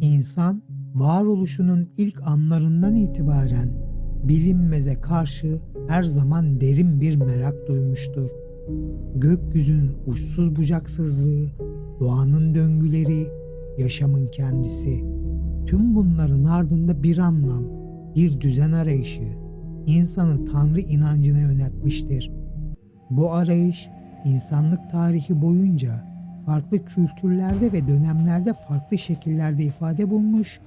İnsan varoluşunun ilk anlarından itibaren bilinmeze karşı her zaman derin bir merak duymuştur. Gökyüzünün uçsuz bucaksızlığı, doğanın döngüleri, yaşamın kendisi. Tüm bunların ardında bir anlam, bir düzen arayışı, insanı Tanrı inancına yöneltmiştir. Bu arayış insanlık tarihi boyunca farklı kültürlerde ve dönemlerde farklı şekillerde ifade bulmuş,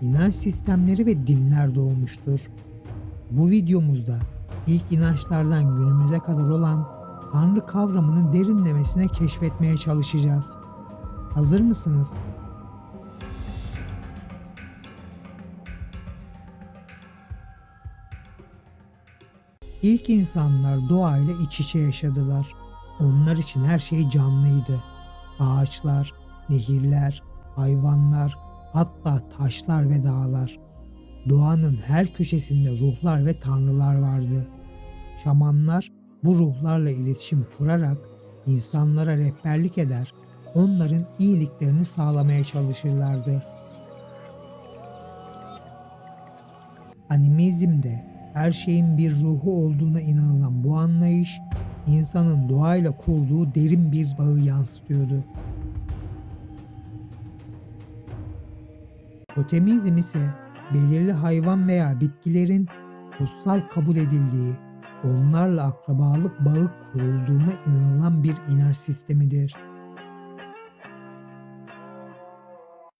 inanç sistemleri ve dinler doğmuştur. Bu videomuzda ilk inançlardan günümüze kadar olan Tanrı kavramının derinlemesine keşfetmeye çalışacağız. Hazır mısınız? İlk insanlar doğayla iç içe yaşadılar. Onlar için her şey canlıydı. Ağaçlar, nehirler, hayvanlar, hatta taşlar ve dağlar. Doğanın her köşesinde ruhlar ve tanrılar vardı. Şamanlar bu ruhlarla iletişim kurarak insanlara rehberlik eder, onların iyiliklerini sağlamaya çalışırlardı. Animizmde her şeyin bir ruhu olduğuna inanılan bu anlayış, insanın doğayla kurduğu derin bir bağı yansıtıyordu. Totemizm ise belirli hayvan veya bitkilerin kutsal kabul edildiği, onlarla akrabalık bağı kurulduğuna inanılan bir inanç sistemidir.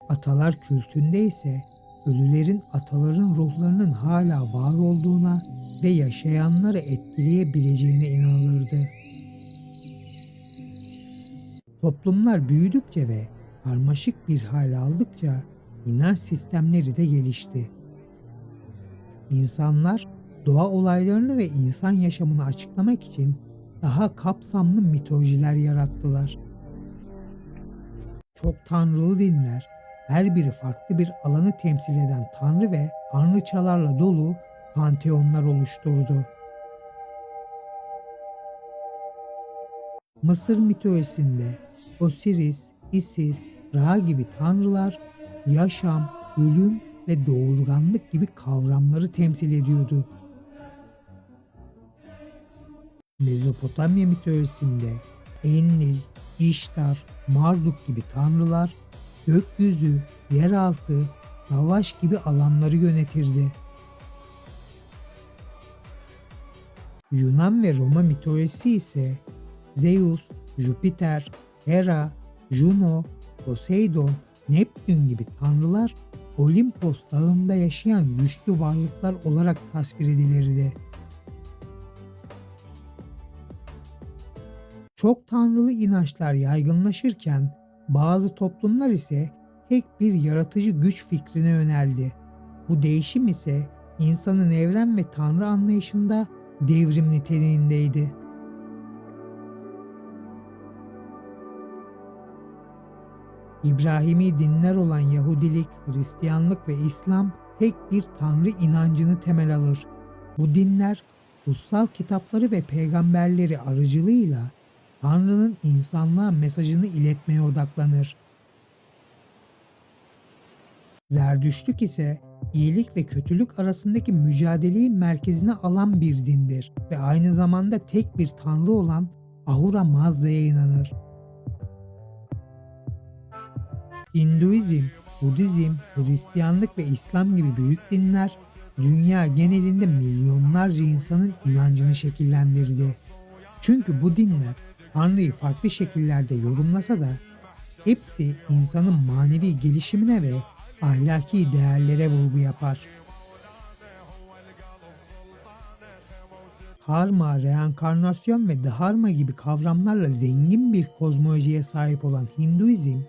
Atalar kültünde ise ölülerin ataların ruhlarının hala var olduğuna ve yaşayanları etkileyebileceğine inanılırdı. Toplumlar büyüdükçe ve karmaşık bir hal aldıkça inanç sistemleri de gelişti. İnsanlar doğa olaylarını ve insan yaşamını açıklamak için daha kapsamlı mitolojiler yarattılar. Çok tanrılı dinler, her biri farklı bir alanı temsil eden tanrı ve tanrıçalarla dolu panteonlar oluşturdu. Mısır mitolojisinde Osiris, Isis, Ra gibi tanrılar yaşam, ölüm ve doğurganlık gibi kavramları temsil ediyordu. Mezopotamya mitolojisinde Enlil, İştar, Marduk gibi tanrılar gökyüzü, yeraltı, savaş gibi alanları yönetirdi. Yunan ve Roma mitolojisi ise Zeus, Jüpiter, Hera, Juno, Poseidon, Neptün gibi tanrılar Olimpos dağında yaşayan güçlü varlıklar olarak tasvir edilirdi. Çok tanrılı inançlar yaygınlaşırken bazı toplumlar ise tek bir yaratıcı güç fikrine yöneldi. Bu değişim ise insanın evren ve tanrı anlayışında devrim niteliğindeydi. İbrahimi dinler olan Yahudilik, Hristiyanlık ve İslam tek bir tanrı inancını temel alır. Bu dinler kutsal kitapları ve peygamberleri aracılığıyla Tanrı'nın insanlığa mesajını iletmeye odaklanır. Zerdüştlük ise iyilik ve kötülük arasındaki mücadeleyi merkezine alan bir dindir ve aynı zamanda tek bir tanrı olan Ahura Mazda'ya inanır. Hinduizm, Budizm, Hristiyanlık ve İslam gibi büyük dinler dünya genelinde milyonlarca insanın inancını şekillendirdi. Çünkü bu dinler Tanrı'yı farklı şekillerde yorumlasa da hepsi insanın manevi gelişimine ve ahlaki değerlere vurgu yapar. Karma, reenkarnasyon ve dharma gibi kavramlarla zengin bir kozmolojiye sahip olan Hinduizm,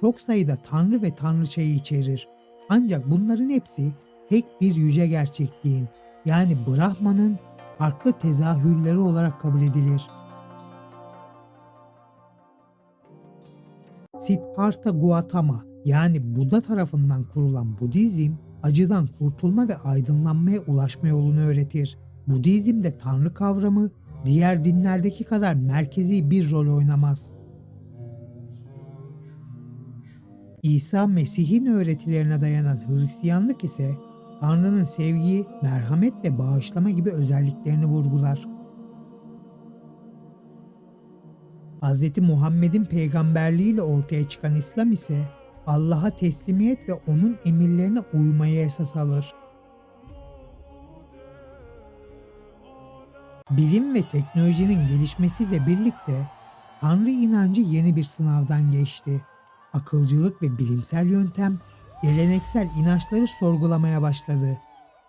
çok sayıda tanrı ve tanrıçayı içerir. Ancak bunların hepsi tek bir yüce gerçekliğin yani Brahman'ın farklı tezahürleri olarak kabul edilir. Siddhartha Gautama yani Buda tarafından kurulan Budizm, acıdan kurtulma ve aydınlanmaya ulaşma yolunu öğretir. Budizm'de tanrı kavramı diğer dinlerdeki kadar merkezi bir rol oynamaz. İsa Mesih'in öğretilerine dayanan Hristiyanlık ise Tanrı'nın sevgi, merhamet ve bağışlama gibi özelliklerini vurgular. Hz. Muhammed'in peygamberliğiyle ortaya çıkan İslam ise Allah'a teslimiyet ve onun emirlerine uymayı esas alır. Bilim ve teknolojinin gelişmesiyle birlikte Tanrı inancı yeni bir sınavdan geçti. Akılcılık ve bilimsel yöntem geleneksel inançları sorgulamaya başladı.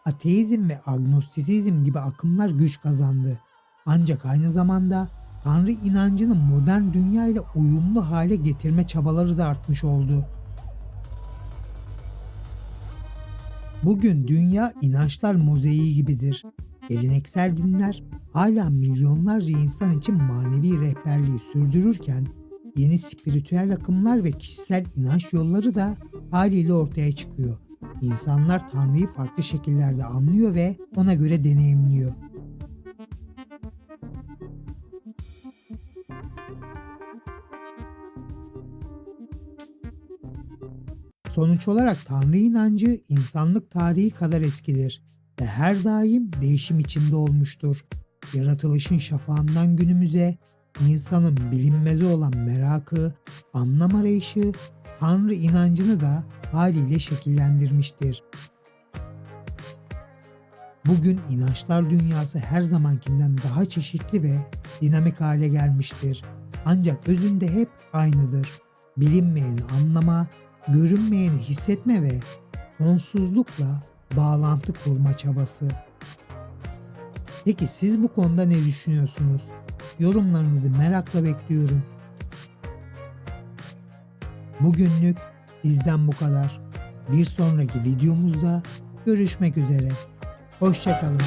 Ateizm ve agnostisizm gibi akımlar güç kazandı. Ancak aynı zamanda Tanrı inancını modern dünya ile uyumlu hale getirme çabaları da artmış oldu. Bugün dünya inançlar mozaiği gibidir. Geleneksel dinler hala milyonlarca insan için manevi rehberliği sürdürürken yeni spiritüel akımlar ve kişisel inanç yolları da haliyle ortaya çıkıyor. İnsanlar Tanrı'yı farklı şekillerde anlıyor ve ona göre deneyimliyor. Sonuç olarak Tanrı inancı insanlık tarihi kadar eskidir ve her daim değişim içinde olmuştur. Yaratılışın şafağından günümüze insanın bilinmeze olan merakı, anlam arayışı, Tanrı inancını da haliyle şekillendirmiştir. Bugün inançlar dünyası her zamankinden daha çeşitli ve dinamik hale gelmiştir. Ancak özünde hep aynıdır. Bilinmeyeni anlama, görünmeyeni hissetme ve sonsuzlukla bağlantı kurma çabası. Peki siz bu konuda ne düşünüyorsunuz? Yorumlarınızı merakla bekliyorum. Bugünlük bizden bu kadar. Bir sonraki videomuzda görüşmek üzere. Hoşçakalın.